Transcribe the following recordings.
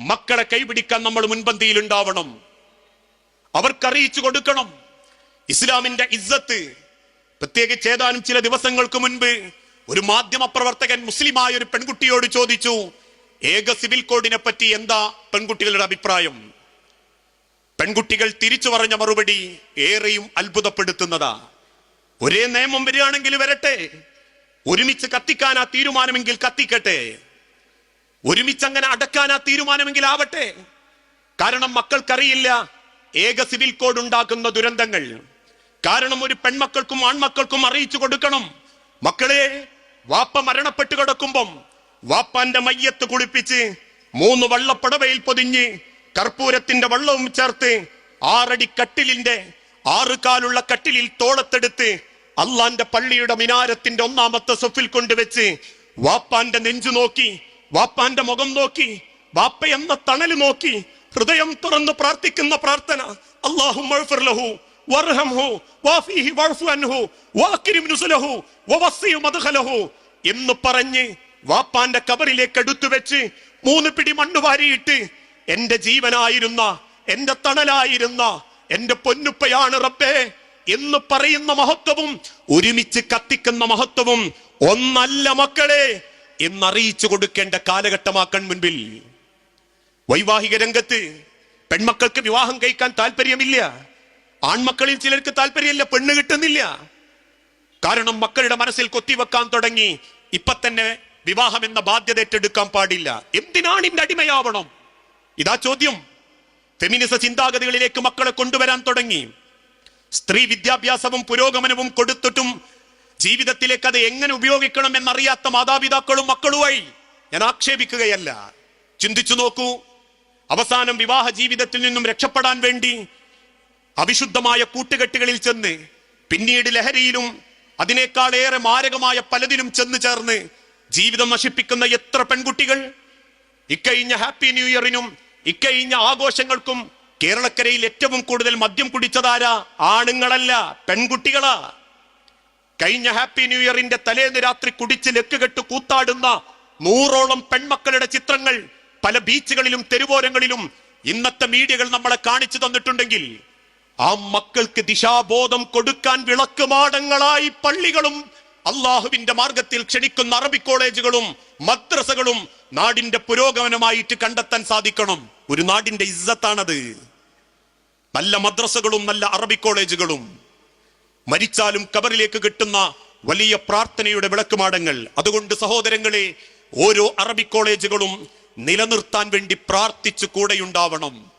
മക്കളെ കൈപിടിക്കാൻ നമ്മൾ മുൻപന്തിയിൽ ഉണ്ടാവണം അവർക്ക് അറിയിച്ചു കൊടുക്കണം. ഇസ്ലാമിന്റെ ഇസ്സത്ത് പ്രത്യേകിച്ച് ഏതാനും ചില ദിവസങ്ങൾക്ക് മുൻപ് ഒരു മാധ്യമ പ്രവർത്തകൻ മുസ്ലിമായ ഒരു പെൺകുട്ടിയോട് ചോദിച്ചു ഏക സിവിൽ കോഡിനെ പറ്റി എന്താ പെൺകുട്ടികളുടെ അഭിപ്രായം? പെൺകുട്ടികൾ തിരിച്ചു പറഞ്ഞ മറുപടി ഏറെയും അത്ഭുതപ്പെടുത്തുന്നതാ. ഒരേ നിയമം വരികയാണെങ്കിൽ വരട്ടെ. ഒരുമിച്ച് കത്തിക്കാനാ തീരുമാനമെങ്കിൽ കത്തിക്കട്ടെ. ഒരുമിച്ച് അങ്ങനെ ആ തീരുമാനമെങ്കിൽ ആവട്ടെ കാരണം മക്കൾക്കറിയില്ല ഏക സിവിൽ കോഡ് ഉണ്ടാക്കുന്ന ദുരന്തങ്ങൾ. കാരണം ഒരു പെൺമക്കൾക്കും ആൺമക്കൾക്കും അറിയിച്ചു കൊടുക്കണം. മക്കളെ വാപ്പ മരണപ്പെട്ട് കിടക്കുമ്പം വാപ്പാന്റെ മയ്യത്ത് കുളിപ്പിച്ച് മൂന്ന് വള്ളപ്പടവയിൽ പൊതിഞ്ഞ് കർപ്പൂരത്തിന്റെ വള്ളവും ചേർത്ത് ആറടി കട്ടിലിന്റെ ആറ് കാലുള്ള കട്ടിലിൽ തോളത്തെടുത്ത് അള്ളാന്റെ പള്ളിയുടെ മിനാരത്തിന്റെ ഒന്നാമത്തെ സൊഫിൽ കൊണ്ടുവച്ച് വാപ്പാന്റെ നെഞ്ചു നോക്കി വാപ്പാന്റെ മുഖം നോക്കി വാപ്പ എന്ന തണൽ നോക്കി ഹൃദയം തുറന്ന് പ്രാർത്ഥിക്കുന്ന പ്രാർത്ഥന. അള്ളാഹു ലഹു വർഹംഹു വാഫിഹി വഅഫു അൻഹു വാക്കിരിം നുസുലഹു വവസ്സിയു മദ്ഖലഹു എന്ന് പറഞ്ഞ് വാപ്പാന്റെ കബറിലേക്ക് എടുത്തു വെച്ച് മൂന്ന് പിടി മണ്ണ് വാരിയിട്ട് എന്റെ ജീവനായിരുന്ന എന്റെ തണലായിരുന്ന എന്റെ പൊന്നുപ്പയാണ് റബ്ബേ എന്ന് പറയുന്ന മഹത്വവും ഒരുമിച്ച് കത്തിക്കുന്ന മഹത്വവും ഒന്നല്ല മക്കളെ. എന്നറിയിച്ചു കൊടുക്കേണ്ട കാലഘട്ടമാക്കാൻ മുൻപിൽ. വൈവാഹിക രംഗത്ത് പെൺമക്കൾക്ക് വിവാഹം കഴിക്കാൻ താല്പര്യമില്ല. ആൺമക്കളിൽ ചിലർക്ക് താല്പര്യമില്ല പെണ്ണ് കിട്ടുന്നില്ല. കാരണം മക്കളുടെ മനസ്സിൽ കൊത്തിവെക്കാൻ തുടങ്ങി. ഇപ്പൊ തന്നെ വിവാഹം എന്ന ബാധ്യത ഏറ്റെടുക്കാൻ പാടില്ല. എന്തിനാണ് ഇന്റെ അടിമയാവണം? ഇതാ ചോദ്യം. ഫെമിനിസ ചിന്താഗതികളിലേക്ക് മക്കളെ കൊണ്ടുവരാൻ തുടങ്ങി. സ്ത്രീ വിദ്യാഭ്യാസവും പുരോഗമനവും കൊടുത്തിട്ടും ജീവിതത്തിലേക്ക് അത് എങ്ങനെ ഉപയോഗിക്കണം എന്നറിയാത്ത മാതാപിതാക്കളും മക്കളുമായി ഞാൻ ആക്ഷേപിക്കുകയല്ല. ചിന്തിച്ചു നോക്കൂ. അവസാനം വിവാഹ ജീവിതത്തിൽ നിന്നും രക്ഷപ്പെടാൻ വേണ്ടി അവിശുദ്ധമായ കൂട്ടുകെട്ടുകളിൽ ചെന്ന് പിന്നീട് ലഹരിയിലും അതിനേക്കാളേറെ മാരകമായ പലതിലും ചെന്ന് ചേർന്ന് ജീവിതം നശിപ്പിക്കുന്ന എത്ര പെൺകുട്ടികൾ ഇക്കഴിഞ്ഞ ഹാപ്പി ന്യൂ ഇയറിനും ഇക്കഴിഞ്ഞ ആഘോഷങ്ങൾക്കും കേരളക്കരയിൽ ഏറ്റവും കൂടുതൽ മദ്യം കുടിച്ചതാരാ? ആണുങ്ങളല്ല പെൺകുട്ടികളാ. കഴിഞ്ഞ ഹാപ്പി ന്യൂ ഇയറിന്റെ തലേന്ന് രാത്രി കുടിച്ച് ലക്കുകെട്ട് കൂത്താടുന്ന നൂറോളം പെൺമക്കളുടെ ചിത്രങ്ങൾ പല ബീച്ചുകളിലും തെരുവോരങ്ങളിലും ഇന്നത്തെ മീഡിയകൾ നമ്മളെ കാണിച്ചു തന്നിട്ടുണ്ടെങ്കിൽ ആ മക്കൾക്ക് ദിശാബോധം കൊടുക്കാൻ വിളക്ക് മാടങ്ങളായി പള്ളികളും അള്ളാഹുവിന്റെ മാർഗത്തിൽ ക്ഷണിക്കുന്ന അറബി കോളേജുകളും മദ്രസകളും നാടിന്റെ പുരോഗമനമായിട്ട് കണ്ടെത്താൻ സാധിക്കണം. ഒരു നാടിന്റെ ഇസ്സത്താണത്. നല്ല മദ്രസകളും നല്ല അറബി കോളേജുകളും. മരിച്ചാലും കബറിലേക്ക് കിട്ടുന്ന വലിയ പ്രാർത്ഥനയുടെ വിളക്കുമാടങ്ങൾ. അതുകൊണ്ട് സഹോദരങ്ങളെ ഓരോ അറബി കോളേജുകളും നിലനിർത്താൻ വേണ്ടി പ്രാർത്ഥിച്ചു കൂടെയുണ്ടാവണം.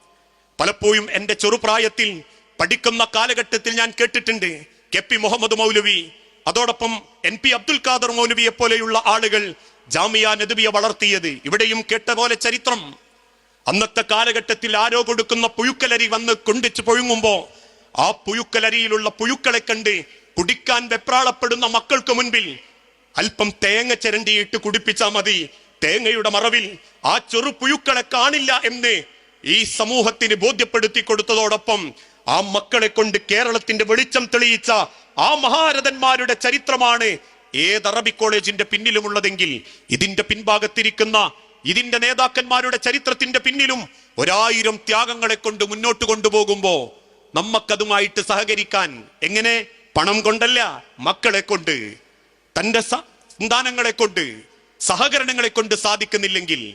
പലപ്പോഴും എന്റെ ചെറുപ്രായത്തിൽ പഠിക്കുന്ന കാലഘട്ടത്തിൽ ഞാൻ കേട്ടിട്ടുണ്ട് കെ പി മുഹമ്മദ് മൗലവി. അതോടൊപ്പം എൻ പി അബ്ദുൽ ഖാദർ മൗലവിയെ പോലെയുള്ള ആളുകൾ ജാമിയ നദുബിയെ വളർത്തിയത്. ഇവിടെയും കേട്ട പോലെ ചരിത്രം. അന്നത്തെ കാലഘട്ടത്തിൽ ആരോ കൊടുക്കുന്ന പുഴുക്കലരി വന്ന് കൊണ്ടിച്ച് പൊഴുങ്ങുമ്പോ ആ പുഴുക്കലരിയിലുള്ള പുഴുക്കളെ കണ്ട് കുടിക്കാൻ വെപ്രാളപ്പെടുന്ന മക്കൾക്ക് മുൻപിൽ അല്പം തേങ്ങ ചിരണ്ടിയിട്ട് കുടിപ്പിച്ചാൽ മതി. തേങ്ങയുടെ മറവിൽ ആ ചെറു പുഴുക്കളെ കാണില്ല എന്ന് ഈ സമൂഹത്തിന് ബോധ്യപ്പെടുത്തി കൊടുത്തതോടൊപ്പം ആ മക്കളെ കൊണ്ട് കേരളത്തിന്റെ വെളിച്ചം തെളിയിച്ച ആ മഹാരഥന്മാരുടെ ചരിത്രമാണ് ഏത് അറബി കോളേജിന്റെ പിന്നിലുമുള്ളതെങ്കിൽ. ഇതിന്റെ പിൻഭാഗത്തിരിക്കുന്ന ഇതിന്റെ നേതാക്കന്മാരുടെ ചരിത്രത്തിന്റെ പിന്നിലും ഒരായിരം ത്യാഗങ്ങളെ കൊണ്ട് മുന്നോട്ട് കൊണ്ടുപോകുമ്പോ നമ്മക്കതുമായിട്ട് സഹകരിക്കാൻ എങ്ങനെ? പണം കൊണ്ടല്ല മക്കളെ കൊണ്ട്. തന്റെ സന്താനങ്ങളെ കൊണ്ട് സഹകരണങ്ങളെ കൊണ്ട് സാധിക്കുന്നില്ലെങ്കിൽ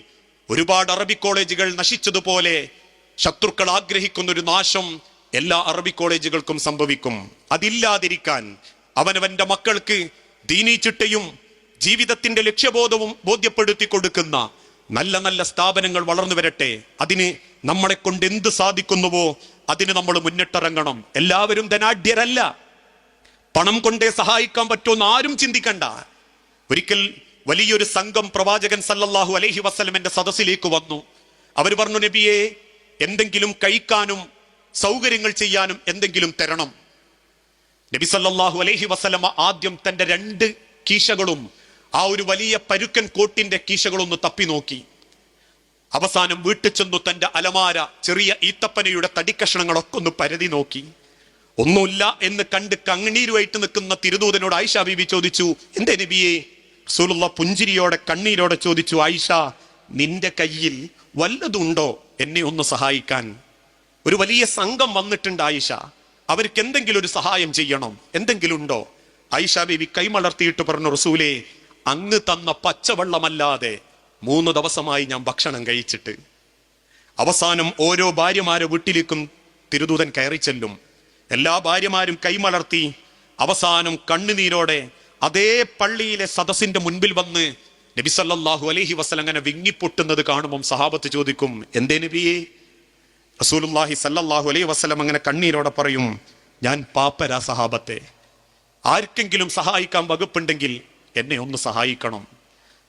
ഒരുപാട് അറബി കോളേജുകൾ നശിച്ചതുപോലെ ശത്രുക്കൾ ആഗ്രഹിക്കുന്ന ഒരു നാശം എല്ലാ അറബി കോളേജുകൾക്കും സംഭവിക്കും. അതില്ലാതിരിക്കാൻ അവനവന്റെ മക്കൾക്ക് ദീനീ ചിട്ടയും ജീവിതത്തിന്റെ ലക്ഷ്യബോധവും ബോധ്യപ്പെടുത്തി കൊടുക്കുന്ന നല്ല നല്ല സ്ഥാപനങ്ങൾ വളർന്നു വരട്ടെ. അതിന് നമ്മളെ കൊണ്ട് എന്ത് സാധിക്കുന്നുവോ അതിന് നമ്മൾ മുന്നിട്ടിറങ്ങണം. എല്ലാവരും ധനാഢ്യരല്ല. പണം കൊണ്ടേ സഹായിക്കാൻ പറ്റുമെന്ന് ആരും ചിന്തിക്കണ്ട. ഒരിക്കൽ വലിയൊരു സംഘം പ്രവാചകൻ സല്ലല്ലാഹു അലൈഹി വസ്ലമിന്റെ സദസ്സിലേക്ക് വന്നു. അവർ പറഞ്ഞു നബിയെ എന്തെങ്കിലും കഴിക്കാനും സൗകര്യങ്ങൾ ചെയ്യാനും എന്തെങ്കിലും തരണം. നബി സല്ലല്ലാഹു അലൈഹി വസ്ലമ ആദ്യം തന്റെ രണ്ട് കീശകളും ആ ഒരു വലിയ പരുക്കൻ കോട്ടിന്റെ കീശകളൊന്ന് തപ്പി നോക്കി. അവസാനം വീട്ടിൽ ചെന്നു തന്റെ അലമാര ചെറിയ ഈത്തപ്പനയുടെ തടിക്കഷണങ്ങളൊക്കെ ഒന്ന് പരതി നോക്കി. ഒന്നുമില്ല എന്ന് കണ്ട് കണ്ണീരുമായിട്ട് നിൽക്കുന്ന തിരുദൂതനോട് ആയിഷ ബീബി ചോദിച്ചു എന്തേ നബിയെ? റസൂലുള്ള പുഞ്ചിരിയോടെ കണ്ണീരോടെ ചോദിച്ചു ആയിഷ നിന്റെ കയ്യിൽ വല്ലതുണ്ടോ എന്നെ ഒന്ന് സഹായിക്കാൻ? ഒരു വലിയ സംഘം വന്നിട്ടുണ്ട് ആയിഷ. അവർക്ക് എന്തെങ്കിലും ഒരു സഹായം ചെയ്യണം എന്തെങ്കിലും ഉണ്ടോ? ആയിഷ ബീവി കൈമലർത്തിയിട്ട് പറഞ്ഞു റസൂലെ അങ്ങ് തന്ന പച്ചവെള്ളമല്ലാതെ മൂന്ന് ദിവസമായി ഞാൻ ഭക്ഷണം കഴിച്ചിട്ട്. അവസാനം ഓരോ ഭാര്യമാരെ വീട്ടിലേക്കും തിരുദൂതൻ കയറി ചെല്ലും. എല്ലാ ഭാര്യമാരും കൈമലർത്തി അവസാനം കണ്ണുനീരോടെ അതേ പള്ളിയിലെ സദസ്സിന്റെ മുൻപിൽ വന്ന് നബിസല്ലാഹു അലഹി അങ്ങനെ വിങ്ങിപ്പൊട്ടുന്നത് കാണുമ്പോൾ സഹാബത്ത് ചോദിക്കും എന്തേ നബിയെ? റസൂലുള്ളാഹി സല്ലാഹു അലൈഹി വസല്ലം അങ്ങനെ കണ്ണീരോടെ പറയും ഞാൻ പാപ്പരാ സഹാബത്തെ. ആർക്കെങ്കിലും സഹായിക്കാൻ വകുപ്പുണ്ടെങ്കിൽ എന്നെ ഒന്ന് സഹായിക്കണം.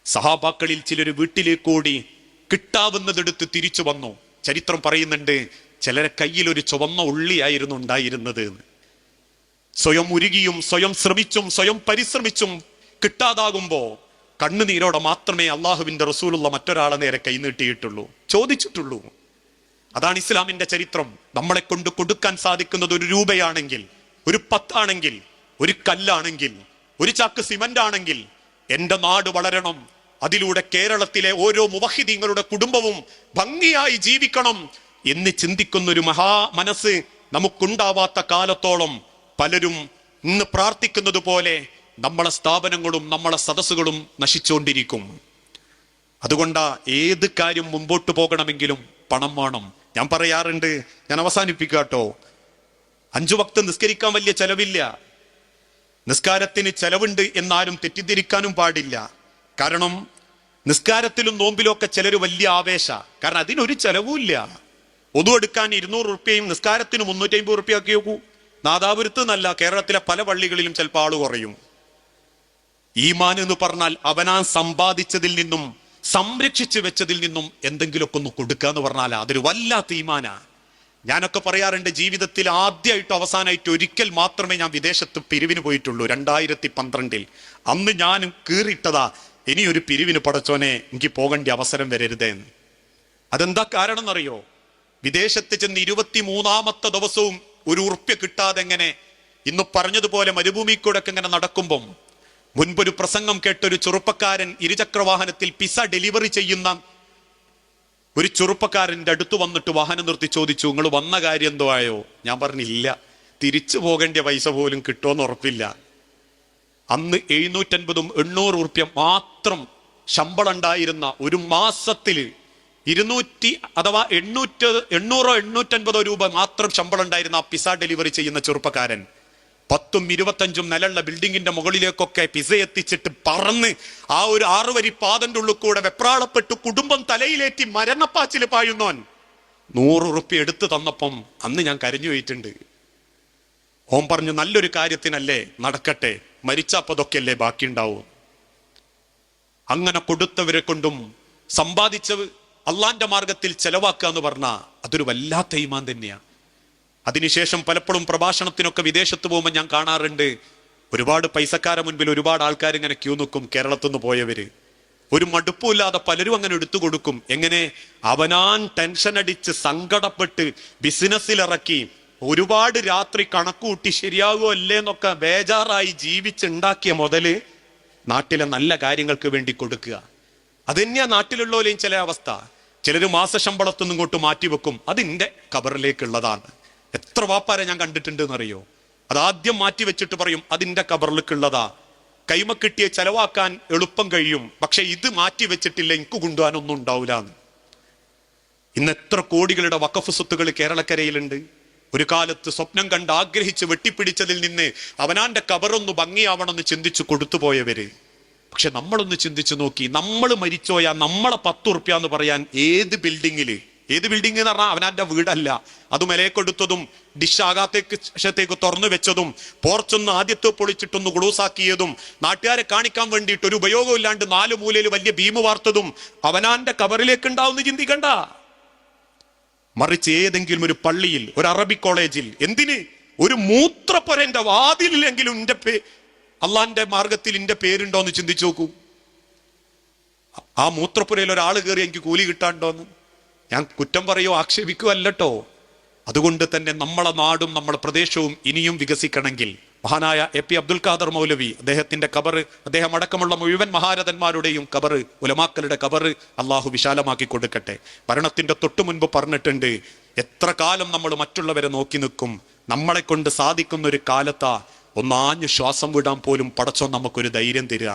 സഹാബാക്കളിൽ ചിലർ വീട്ടിലേക്ക് ഓടി കിട്ടാവുന്നതെടുത്ത് തിരിച്ചു വന്നു. ചരിത്രം പറയുന്നുണ്ട് ചിലരെ കയ്യിൽ ഒരു ചുവന്ന ഉള്ളിയായിരുന്നു ഉണ്ടായിരുന്നത്. സ്വയം ഉരുകിയും സ്വയം ശ്രമിച്ചും സ്വയം പരിശ്രമിച്ചും കിട്ടാതാകുമ്പോ കണ്ണുനീരോടെ മാത്രമേ അള്ളാഹുവിന്റെ റസൂലുള്ള മറ്റൊരാളെ നേരെ കൈനീട്ടിയിട്ടുള്ളൂ ചോദിച്ചിട്ടുള്ളൂ. അതാണ് ഇസ്ലാമിന്റെ ചരിത്രം. നമ്മളെ കൊണ്ട് കൊടുക്കാൻ സാധിക്കുന്നത് ഒരു രൂപയാണെങ്കിൽ ഒരു പത്താണെങ്കിൽ ഒരു കല്ലാണെങ്കിൽ ഒരു ചാക്ക് സിമന്റ് ആണെങ്കിൽ എന്റെ നാട് വളരണം അതിലൂടെ കേരളത്തിലെ ഓരോ മുവഹിദീങ്ങളുടെ കുടുംബവും ഭംഗിയായി ജീവിക്കണം എന്ന് ചിന്തിക്കുന്ന ഒരു മഹാ മനസ്സ് നമുക്കുണ്ടാവാത്ത കാലത്തോളം പലരും ഇന്ന് പ്രാർത്ഥിക്കുന്നത് പോലെ നമ്മളെ സ്ഥാപനങ്ങളും നമ്മളെ സദസ്സുകളും നശിച്ചുകൊണ്ടിരിക്കും. അതുകൊണ്ടാ ഏത് കാര്യം മുമ്പോട്ട് പോകണമെങ്കിലും പണം വേണം. ഞാൻ പറയാറുണ്ട് ഞാൻ അവസാനിപ്പിക്കാട്ടോ അഞ്ചു വക്ത് നിസ്കരിക്കാൻ വലിയ ചെലവില്ല. നിസ്കാരത്തിന് ചെലവുണ്ട് എന്നാലും തെറ്റിദ്ധരിക്കാനും പാടില്ല. കാരണം നിസ്കാരത്തിലും നോമ്പിലും ഒക്കെ ചിലർ വലിയ ആവേശ. കാരണം അതിനൊരു ചെലവുമില്ല ഒതു എടുക്കാൻ ഇരുന്നൂറ് റുപ്യയും നിസ്കാരത്തിന് മുന്നൂറ്റി അമ്പത് റുപ്യ ഒക്കെ നോക്കൂ നാദാപുരത്ത് എന്നല്ല കേരളത്തിലെ പല പള്ളികളിലും ചിലപ്പോൾ ആൾ കുറയും. ഈമാൻ എന്ന് പറഞ്ഞാൽ അവനാൻ സമ്പാദിച്ചതിൽ നിന്നും സംരക്ഷിച്ചു വെച്ചതിൽ നിന്നും എന്തെങ്കിലുമൊക്കെ ഒന്ന് കൊടുക്കുക എന്ന് പറഞ്ഞാൽ അതൊരു വല്ലാത്ത ഈമാനാ. ഞാനൊക്കെ പറയാറുണ്ട് ജീവിതത്തിൽ ആദ്യമായിട്ട് അവസാനമായിട്ട് ഒരിക്കൽ മാത്രമേ ഞാൻ വിദേശത്ത് പിരിവിന് പോയിട്ടുള്ളൂ. രണ്ടായിരത്തി പന്ത്രണ്ടിൽ. അന്ന് ഞാനും കീറിയിട്ടതാ ഇനി ഒരു പിരിവിന് പടച്ചോനെ എനിക്ക് പോകേണ്ട അവസരം വരരുതേ എന്ന്. അതെന്താ കാരണം എന്നറിയോ വിദേശത്ത് ചെന്ന് ഇരുപത്തി മൂന്നാമത്തെ ദിവസവും ഒരു ഉറുപ്പ്യ കിട്ടാതെ എങ്ങനെ ഇന്ന് പറഞ്ഞതുപോലെ മരുഭൂമി കൂടെ ഇങ്ങനെ നടക്കുമ്പം മുൻപൊരു പ്രസംഗം കേട്ട ഒരു ചെറുപ്പക്കാരൻ ഇരുചക്രവാഹനത്തിൽ പിസ ഡെലിവറി ചെയ്യുന്ന ഒരു ചെറുപ്പക്കാരന്റെ അടുത്ത് വന്നിട്ട് വാഹനം നിർത്തി ചോദിച്ചു നിങ്ങൾ വന്ന കാര്യം എന്തോ ആയോ ഞാൻ പറഞ്ഞില്ല. തിരിച്ചു പോകേണ്ട പൈസ പോലും കിട്ടുമെന്ന് ഉറപ്പില്ല. അന്ന് എഴുന്നൂറ്റൻപതും എണ്ണൂറ് ഉറുപ്യ മാത്രം ശമ്പളം ഉണ്ടായിരുന്ന ഒരു മാസത്തിൽ ഇരുന്നൂറ്റി അഥവാ എണ്ണൂറ്റ എണ്ണൂറോ എണ്ണൂറ്റൻപതോ രൂപ മാത്രം ശമ്പളം ഉണ്ടായിരുന്ന ആ പിസ ഡെലിവറി ചെയ്യുന്ന ചെറുപ്പക്കാരൻ. പത്തും ഇരുപത്തഞ്ചും നിലയുള്ള ബിൽഡിങ്ങിന്റെ മുകളിലേക്കൊക്കെ പിസ എത്തിച്ചിട്ട് പറന്ന് ആ ഒരു ആറുവരി പാതന്റെ ഉള്ളിൽ കൂടെ വെപ്രാളപ്പെട്ട് കുടുംബം തലയിലേറ്റി മരണപ്പാച്ചിൽ പായുന്നോൻ നൂറ് ഉറുപ്പ്യ എടുത്തു തന്നപ്പം അന്ന് ഞാൻ കരഞ്ഞു പോയിട്ടുണ്ട്. ഓം പറഞ്ഞു നല്ലൊരു കാര്യത്തിനല്ലേ നടക്കട്ടെ. മരിച്ചപ്പതൊക്കെയല്ലേ ബാക്കിയുണ്ടാവൂ? അങ്ങനെ കൊടുത്തവരെ കൊണ്ടും സമ്പാദിച്ച അള്ളാന്റെ മാർഗത്തിൽ ചെലവാക്കുക എന്ന് പറഞ്ഞാൽ അതൊരു വല്ലാത്ത ഈമാൻ തന്നെയാണ് അതിനുശേഷം പലപ്പോഴും പ്രഭാഷണത്തിനൊക്കെ വിദേശത്ത് പോകുമ്പോൾ ഞാൻ കാണാറുണ്ട് ഒരുപാട് പൈസക്കാരെ മുൻപിൽ ഒരുപാട് ആൾക്കാർ ഇങ്ങനെ ക്യൂ നിൽക്കും കേരളത്തിൽ നിന്ന് പോയവര്. ഒരു മടുപ്പുമില്ലാതെ പലരും അങ്ങനെ എടുത്തു കൊടുക്കും. എങ്ങനെ? അവനാൻ ടെൻഷൻ അടിച്ച് സങ്കടപ്പെട്ട് ബിസിനസ്സിലിറക്കി ഒരുപാട് രാത്രി കണക്കുകൂട്ടി ശരിയാകുമോ അല്ലേ എന്നൊക്കെ ബേജാറായി ജീവിച്ചുണ്ടാക്കിയ മുതൽ നാട്ടിലെ നല്ല കാര്യങ്ങൾക്ക് വേണ്ടി കൊടുക്കുക. അത് തന്നെയാ നാട്ടിലുള്ളവരെയും ചില അവസ്ഥ. ചിലർ മാസശമ്പളത്തൊന്നും ഇങ്ങോട്ട് മാറ്റിവെക്കും. അതിന്റെ കബറിലേക്കുള്ളതാണ്. എത്ര വാപ്പാരെ ഞാൻ കണ്ടിട്ടുണ്ട് എന്നറിയോ അത് ആദ്യം മാറ്റി വെച്ചിട്ട് പറയും അതിന്റെ കബറിലേക്കുള്ളതാ. കൈമ കിട്ടിയ ചെലവാക്കാൻ എളുപ്പം കഴിയും. പക്ഷെ ഇത് മാറ്റി വെച്ചിട്ടില്ല എനിക്ക് കൊണ്ടുപോകാനൊന്നും ഉണ്ടാവില്ല ഇന്ന് എത്ര കോടികളുടെ വക്കഫ് സ്വത്തുകൾ കേരളക്കരയിലുണ്ട്. ഒരു കാലത്ത് സ്വപ്നം കണ്ട് ആഗ്രഹിച്ച് വെട്ടിപ്പിടിച്ചതിൽ നിന്ന് അവനാന്റെ കബറൊന്ന് ഭംഗിയാവണമെന്ന് ചിന്തിച്ചു കൊടുത്തുപോയവര് പക്ഷെ നമ്മളൊന്ന് ചിന്തിച്ചു നോക്കി നമ്മൾ മരിച്ചോയാ നമ്മളെ പത്ത് ഉറുപ്പ്യ എന്ന് പറയാൻ ഏത് ബിൽഡിങ്ങിൽ? ഏത് ബിൽഡിംഗ് എന്ന് പറഞ്ഞാൽ അവനാന്റെ വീടല്ല. അത് കൊടുത്തതും ഡിഷ് ആകാത്തേക്ക് ശേഷത്തേക്ക് തുറന്നു വെച്ചതും പോർച്ചൊന്ന് ആദ്യത്തെ പൊളിച്ചിട്ടൊന്ന് ഗ്ലൂസാക്കിയതും നാട്ടുകാരെ കാണിക്കാൻ വേണ്ടിയിട്ട് ഒരു ഉപയോഗമില്ലാണ്ട് നാല് മൂലയിൽ വലിയ ഭീമ് വാർത്തതും അവനാന്റെ കവറിലേക്ക് ഉണ്ടാവുന്ന ചിന്തിക്കണ്ട. മറിച്ച് ഏതെങ്കിലും ഒരു പള്ളിയിൽ ഒരു അറബി കോളേജിൽ എന്തിന്? ഒരു മൂത്രപ്പൊരന്റെ വാതിലില്ലെങ്കിലും എന്റെ പേ അള്ളാന്റെ മാർഗത്തിൽ എന്റെ പേരുണ്ടോ എന്ന് ചിന്തിച്ചു നോക്കൂ. ആ മൂത്രപ്പുരയിൽ ഒരാൾ കയറി എനിക്ക് കൂലി കിട്ടാണ്ടോന്ന്. ഞാൻ കുറ്റം പറയോ? ആക്ഷേപിക്കുകയല്ലട്ടോ. അതുകൊണ്ട് തന്നെ നമ്മളെ നാടും നമ്മളെ പ്രദേശവും ഇനിയും വികസിക്കണമെങ്കിൽ മഹാനായ എ പി അബ്ദുൽ ഖാദർ മൗലവി അദ്ദേഹത്തിന്റെ കബർ അദ്ദേഹം അടക്കമുള്ള മുഴുവൻ മഹാരഥന്മാരുടെയും കബർ ഉലമാക്കളുടെ കബർ അള്ളാഹു വിശാലമാക്കി കൊടുക്കട്ടെ. ഭരണത്തിന്റെ തൊട്ടു മുൻപ് പറഞ്ഞിട്ടുണ്ട് എത്ര കാലം നമ്മൾ മറ്റുള്ളവരെ നോക്കി നിൽക്കും നമ്മളെ കൊണ്ട് സാധിക്കുന്ന ഒരു കാലത്താ ഒന്നാഞ്ഞു ശ്വാസം വിടാൻ പോലും പടച്ചോൻ നമുക്കൊരു ധൈര്യം തരിക.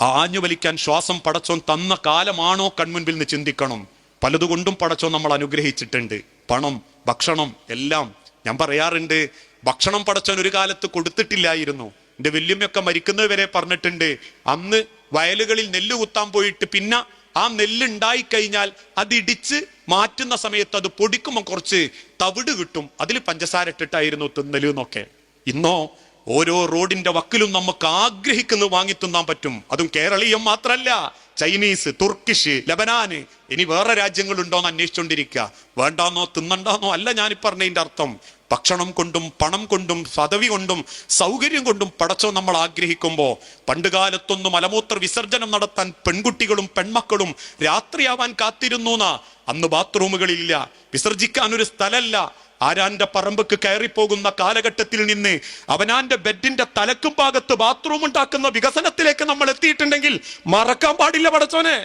ആ ആഞ്ഞു വലിക്കാൻ ശ്വാസം പടച്ചോൻ തന്ന കാലമാണോ കൺമുൻപിൽ നിന്ന് ചിന്തിക്കണം. പലതുകൊണ്ടും പടച്ചോൻ നമ്മൾ അനുഗ്രഹിച്ചിട്ടുണ്ട്. പണം ഭക്ഷണം എല്ലാം ഞാൻ പറയാറുണ്ട്. ഭക്ഷണം പടച്ചവൻ ഒരു കാലത്ത് കൊടുത്തിട്ടില്ലായിരുന്നു. എന്റെ വല്യമ്മയൊക്കെ മരിക്കുന്നത് വരെ പറഞ്ഞിട്ടുണ്ട്. അന്ന് വയലുകളിൽ നെല്ല് കുത്താൻ പോയിട്ട് പിന്നെ ആ നെല്ല് ഉണ്ടായിക്കഴിഞ്ഞാൽ അതിടിച്ച് മാറ്റുന്ന സമയത്ത് അത് പൊടിക്കുമ്പോൾ കുറച്ച് തവിട് കിട്ടും. അതിൽ പഞ്ചസാര ഇട്ടിട്ടായിരുന്നു തിന്നൽ എന്നൊക്കെ. ഇന്നോ ഓരോ റോഡിന്റെ വക്കിലും നമുക്ക് ആഗ്രഹിക്കുന്നത് വാങ്ങി തിന്നാൻ പറ്റും. അതും കേരളീയം മാത്രല്ല. ചൈനീസ് തുർക്കിഷ് ലബനാന് ഇനി വേറെ രാജ്യങ്ങളുണ്ടോ എന്ന് അന്വേഷിച്ചുകൊണ്ടിരിക്കുക വേണ്ടാന്നോ തിന്നണ്ടാന്നോ അല്ല ഞാനിപ്പറഞ്ഞതിന്റെ അർത്ഥം. ഭക്ഷണം കൊണ്ടും പണം കൊണ്ടും പദവി കൊണ്ടും സൗകര്യം കൊണ്ടും പടച്ചോ നമ്മൾ ആഗ്രഹിക്കുമ്പോൾ പണ്ടുകാലത്തൊന്നും മലമൂത്ര വിസർജനം നടത്താൻ പെൺകുട്ടികളും പെൺമക്കളും രാത്രിയാവാൻ കാത്തിരുന്നു എന്നാ അന്ന് ബാത്റൂമുകളില്ല വിസർജിക്കാൻ ഒരു സ്ഥലമല്ല ആരാന്റെ പറമ്പക്ക് കയറിപ്പോകുന്ന കാലഘട്ടത്തിൽ നിന്ന് അവനാന്റെ ബെഡിന്റെ തലക്കും ഭാഗത്ത് ബാത്റൂം ഉണ്ടാക്കുന്ന വികസനത്തിലേക്ക് നമ്മൾ എത്തിയിട്ടുണ്ടെങ്കിൽ മറക്കാൻ പാടില്ല പടച്ചോനെ.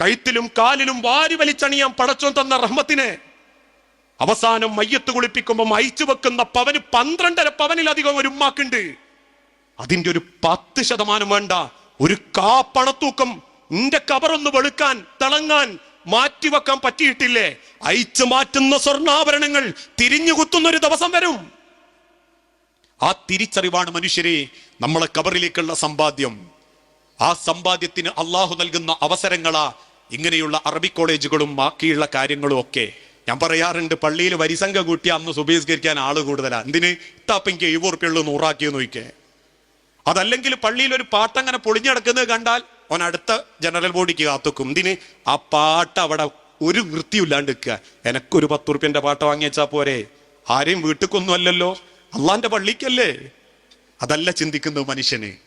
കഴുത്തിലും കാലിലും വാരി വലിച്ചണിയാൻ പടച്ചോൻ തന്ന റഹ്മത്തിനെ. അവസാനം മയ്യത്ത് കുളിപ്പിക്കുമ്പോൾ അയച്ചു വെക്കുന്ന പവന് പന്ത്രണ്ടര പവനിലധികം ഒരു ഉമ്മാക്കുണ്ട്. അതിന്റെ ഒരു പത്ത് ശതമാനം വേണ്ട. ഒരു കാ പണത്തൂക്കം നിന്റെ കബറൊന്ന് വെളുക്കാൻ തിളങ്ങാൻ മാറ്റിവെക്കാൻ പറ്റിയിട്ടില്ലേ? അയച്ചു മാറ്റുന്ന സ്വർണാഭരണങ്ങൾ തിരിഞ്ഞു കുത്തുന്ന ഒരു ദിവസം വരും. ആ തിരിച്ചറിവാണ് മനുഷ്യരെ നമ്മളെ കബറിലേക്കുള്ള സമ്പാദ്യം. ആ സമ്പാദ്യത്തിന് അള്ളാഹു നൽകുന്ന അവസരങ്ങളാ ഇങ്ങനെയുള്ള അറബി കോളേജുകളും ബാക്കിയുള്ള കാര്യങ്ങളും ഒക്കെ. ഞാൻ പറയാറുണ്ട് പള്ളിയിൽ വരിസംഖ്യ കൂട്ടി അന്ന് സുബീസ്കരിക്കാൻ ആൾ കൂടുതലാണ് എന്തിന്? ഇത്താപ്പെങ്കിൽ എഴുപത് ഉറുപ്പിയുള്ളൂ നൂറാക്കിയോ നോക്കിയേ അതല്ലെങ്കിൽ പള്ളിയിൽ ഒരു പാട്ടങ്ങനെ പൊളിഞ്ഞടക്കുന്നത് കണ്ടാൽ അവൻ അടുത്ത ജനറൽ ബോഡിക്ക് കാത്തുക്കും. എന്തിന്? ആ പാട്ട് അവിടെ ഒരു വൃത്തിയില്ലാണ്ട് നിൽക്കുക എനക്കൊരു പത്ത് ഉറുപ്പ്യന്റെ പാട്ട് വാങ്ങിച്ചാ പോരെ. ആരെയും വീട്ടിക്കൊന്നും അല്ലല്ലോ. അള്ളാന്റെ പള്ളിക്കല്ലേ. അതല്ല ചിന്തിക്കുന്നത് മനുഷ്യന്.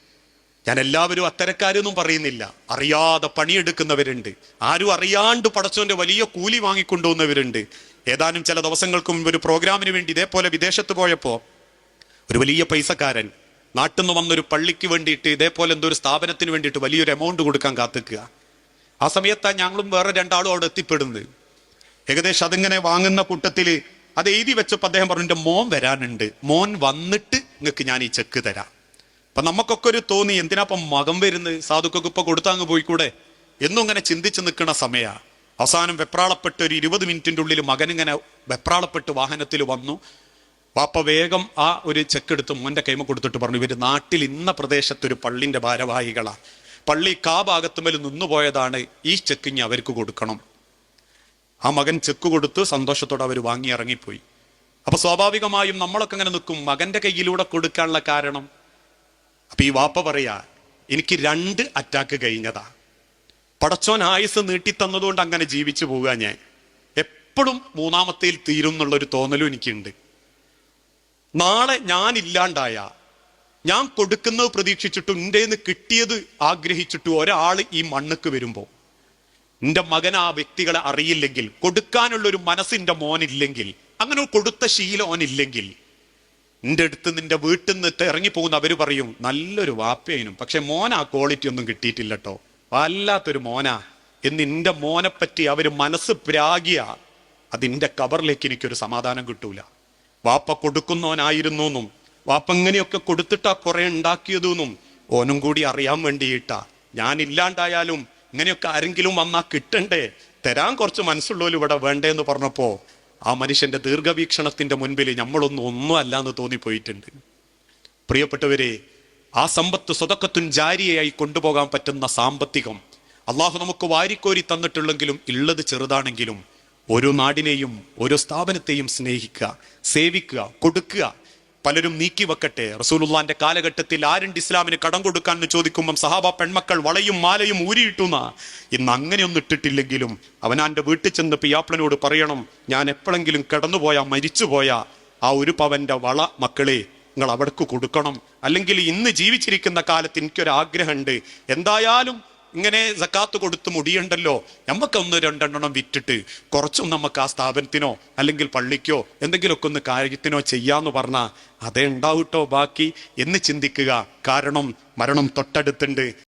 ഞാൻ എല്ലാവരും അത്തരക്കാരൊന്നും പറയുന്നില്ല. അറിയാതെ പണിയെടുക്കുന്നവരുണ്ട്. ആരും അറിയാണ്ട് പടച്ചോന്റെ വലിയ കൂലി വാങ്ങിക്കൊണ്ടുവന്നവരുണ്ട്. ഏതാനും ചില ദിവസങ്ങൾക്ക് മുമ്പ് ഒരു പ്രോഗ്രാമിന് വേണ്ടി ഇതേപോലെ വിദേശത്ത് പോയപ്പോൾ ഒരു വലിയ പൈസക്കാരൻ നാട്ടിൽ നിന്ന് വന്നൊരു പള്ളിക്ക് വേണ്ടിയിട്ട് ഇതേപോലെ എന്തോ ഒരു സ്ഥാപനത്തിന് വേണ്ടിയിട്ട് വലിയൊരു എമൗണ്ട് കൊടുക്കാൻ കാത്തിക്കുക. ആ സമയത്താണ് ഞങ്ങളും വേറെ രണ്ടാളും അവിടെ എത്തിപ്പെടുന്നത്. ഏകദേശം അതിങ്ങനെ വാങ്ങുന്ന കൂട്ടത്തിൽ അത് എഴുതി വെച്ചപ്പോൾ അദ്ദേഹം പറഞ്ഞു എന്റെ മോൻ വരാനുണ്ട്. മോൻ വന്നിട്ട് നിങ്ങൾക്ക് ഞാൻ ഈ ചെക്ക് തരാം. അപ്പൊ നമുക്കൊക്കെ ഒരു തോന്നി എന്തിനാപ്പം മകം വരുന്നത്? സാധുക്കൊക്കെ ഇപ്പൊ കൊടുത്താങ്ങ് പോയിക്കൂടെ? എന്നും ഇങ്ങനെ ചിന്തിച്ച് നിൽക്കുന്ന സമയ. അവസാനം വെപ്രാളപ്പെട്ട് ഒരു ഇരുപത് മിനിറ്റിന്റെ ഉള്ളിൽ മകൻ ഇങ്ങനെ വെപ്രാളപ്പെട്ട് വാഹനത്തിൽ വന്നു. വാപ്പ വേഗം ആ ഒരു ചെക്ക് എടുത്ത് മോന്റെ കൈമ കൊടുത്തിട്ട് പറഞ്ഞു ഇവർ നാട്ടിൽ ഇന്ന പ്രദേശത്ത് ഒരു പള്ളിന്റെ ഭാരവാഹികളാണ് പള്ളി കാ ഭാഗത്തുമേൽ നിന്നുപോയതാണ് ഈ ചെക്ക് ഇനി അവർക്ക് കൊടുക്കണം. ആ മകൻ ചെക്ക് കൊടുത്ത് സന്തോഷത്തോടെ അവർ വാങ്ങി ഇറങ്ങിപ്പോയി. അപ്പൊ സ്വാഭാവികമായും നമ്മളൊക്കെ ഇങ്ങനെ നിൽക്കും. മകന്റെ കയ്യിലൂടെ കൊടുക്കാനുള്ള കാരണം അപ്പൊ ഈ വാപ്പ പറയാ എനിക്ക് രണ്ട് അറ്റാക്ക് കഴിഞ്ഞതാ. പടച്ചോൻ ആയുസ് നീട്ടി തന്നതുകൊണ്ട് അങ്ങനെ ജീവിച്ചു പോവുക ഞാൻ. എപ്പോഴും മൂന്നാമത്തേൽ തീരും എന്നുള്ളൊരു തോന്നലും എനിക്കുണ്ട്. നാളെ ഞാൻ ഇല്ലാണ്ടായ ഞാൻ കൊടുക്കുന്നത് പ്രതീക്ഷിച്ചിട്ടും എന്റെ കിട്ടിയത് ആഗ്രഹിച്ചിട്ടും ഒരാൾ ഈ മണ്ണുക്ക് വരുമ്പോൾ എന്റെ മകൻ ആ വ്യക്തികളെ അറിയില്ലെങ്കിൽ കൊടുക്കാനുള്ള ഒരു മനസ്സിന്റെ മോനില്ലെങ്കിൽ അങ്ങനെ കൊടുത്ത ശീലം ഓനില്ലെങ്കിൽ നിന്റെ അടുത്ത് നിന്റെ വീട്ടിൽ നിന്ന് ഇറങ്ങിപ്പോകുന്ന അവർ പറയും നല്ലൊരു വാപ്പയനും പക്ഷെ മോന ആ ക്വാളിറ്റി ഒന്നും കിട്ടിയിട്ടില്ല കേട്ടോ വല്ലാത്തൊരു മോന. എന്ന് നിന്റെ മോനെ പറ്റി അവർ മനസ്സ് പ്രാഗിയ. അതിന്റെ കബറിലേക്ക് എനിക്കൊരു സമാധാനം കിട്ടൂല. വാപ്പ കൊടുക്കുന്നവനായിരുന്നു എന്നും വാപ്പ എങ്ങനെയൊക്കെ കൊടുത്തിട്ടാ കുറെ ഉണ്ടാക്കിയതെന്നും ഓനും കൂടി അറിയാൻ വേണ്ടിയിട്ടാ. ഞാൻ ഇല്ലാണ്ടായാലും ഇങ്ങനെയൊക്കെ ആരെങ്കിലും വന്നാ കിട്ടണ്ടേ? തരാൻ കുറച്ച് മനസ്സുള്ളവരും ഇവിടെ വേണ്ടേ എന്ന് പറഞ്ഞപ്പോ ആ മനുഷ്യന്റെ ദീർഘവീക്ഷണത്തിന്റെ മുൻപിൽ നമ്മളൊന്നും ഒന്നുമല്ല എന്ന് തോന്നിപ്പോയിട്ടുണ്ട്. പ്രിയപ്പെട്ടവരെ ആ സമ്പത്ത് സ്വതക്കത്തുൻ ജാരിയായി കൊണ്ടുപോകാൻ പറ്റുന്ന സാമ്പത്തികം അള്ളാഹു നമുക്ക് വാരിക്കോരി തന്നിട്ടുള്ളെങ്കിലും ഉള്ളത് ചെറുതാണെങ്കിലും ഒരു നാടിനെയും ഒരു സ്ഥാപനത്തെയും സ്നേഹിക്കുക സേവിക്കുക കൊടുക്കുക പലരും നീക്കി വെക്കട്ടെ റസൂലുള്ളാന്റെ കാലഘട്ടത്തിൽ ആരുണ്ട് ഇസ്ലാമിന് കടം കൊടുക്കാൻ എന്ന് ചോദിക്കുമ്പം സഹാബ പെൺമക്കൾ വളയും മാലയും ഊരിയിട്ടുന്ന. ഇന്ന് അങ്ങനെയൊന്നും ഇട്ടിട്ടില്ലെങ്കിലും അവനാന്റെ വീട്ടിൽ ചെന്ന് പിയാപ്ലനോട് പറയണം ഞാൻ എപ്പോഴെങ്കിലും കിടന്നുപോയാ മരിച്ചുപോയാ ആ ഒരു പവന്റെ വള മക്കളെ നിങ്ങൾ അവർക്ക് കൊടുക്കണം. അല്ലെങ്കിൽ ഇന്ന് ജീവിച്ചിരിക്കുന്ന കാലത്ത് എനിക്കൊരാഗ്രഹമുണ്ട്. എന്തായാലും ഇങ്ങനെ സക്കാത്ത് കൊടുത്ത് മുടിയുണ്ടല്ലോ. നമുക്കൊന്ന് രണ്ടെണ്ണം വിറ്റിട്ട് കുറച്ചും നമുക്ക് ആ സ്ഥാപനത്തിനോ അല്ലെങ്കിൽ പള്ളിക്കോ എന്തെങ്കിലുമൊക്കെ ഒന്ന് കാര്യത്തിനോ ചെയ്യാന്ന് പറഞ്ഞാൽ അതേ ഉണ്ടാവട്ടോ ബാക്കി എന്ന് ചിന്തിക്കുക. കാരണം മരണം തൊട്ടടുത്തുണ്ട്.